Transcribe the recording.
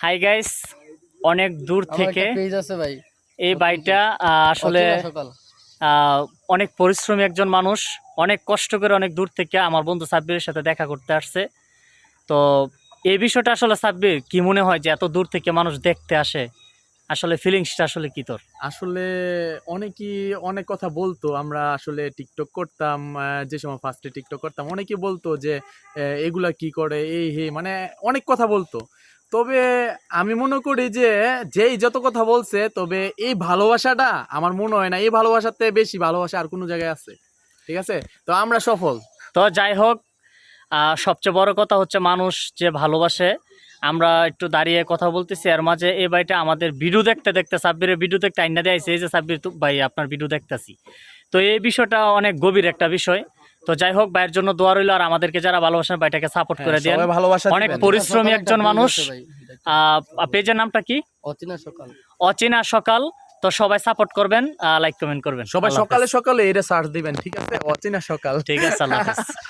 Hi guys অনেক দূর থেকে এই বাইটা আহ, আসলে অনেক পরিশ্রমী একজন মানুষ অনেক কষ্ট করে অনেক দূর থেকে আমার বন্ধু সাব্বিরের সাথে দেখা করতে আসছে। তো এই বিষয়টা আসলে সাব্বির কি মনে হয় যে এত দূর থেকে মানুষ দেখতে আসে? আসলে ফিলিংসটা আসলে কি তোর? আসলে অনেকেই অনেক কথা বলতো আমরা আসলে টিকটক করতাম আহ, যে সময় ফার্স্টে টিকটক করতাম অনেকে বলতো যে আহ, এগুলা কি করে এই হে মানে অনেক কথা বলতো। তবে আমি মনে করি যে যেই যত কথা বলছে, তবে এই ভালোবাসাটা আমার মনে হয় না, এই ভালোবাসাতে বেশি ভালোবাসা আর কোনো জায়গায় আছে। ঠিক আছে? তো আমরা সফল। তো যাই হোক সবচেয়ে বড় কথা হচ্ছে মানুষ যে ভালোবাসে। আমরা একটু দাঁড়িয়ে কথা বলতেছি, এর মাঝে এই বাড়িটা আমাদের ভিডিও দেখতে দেখতে, সাব্বিরের ভিডিও দেখতে আইনা দিয়েছে এই যে সাব্বির ভাই আপনার ভিডিও দেখতেছি। তো এই বিষয়টা অনেক গভীর একটা বিষয়। তো যাই হোক ভাইয়ের জন্য দোয়া রইল আর আমাদেরকে যারা ভালোবাসেন ভাইটাকে সাপোর্ট করে দিয়ে দেন। ভালোবাসা অনেক পরিশ্রমী একজন মানুষ। পেজের নামটা কি? অচেনা সকাল। অচেনা সকাল। তো সবাই সাপোর্ট করবেন লাইক কমেন্ট করবেন। সবাই সকালে। সকালে এটা সার্চ দিবেন ঠিক আছে? অচেনা সকাল। ঠিক আছে আল্লাহ হাফেজ।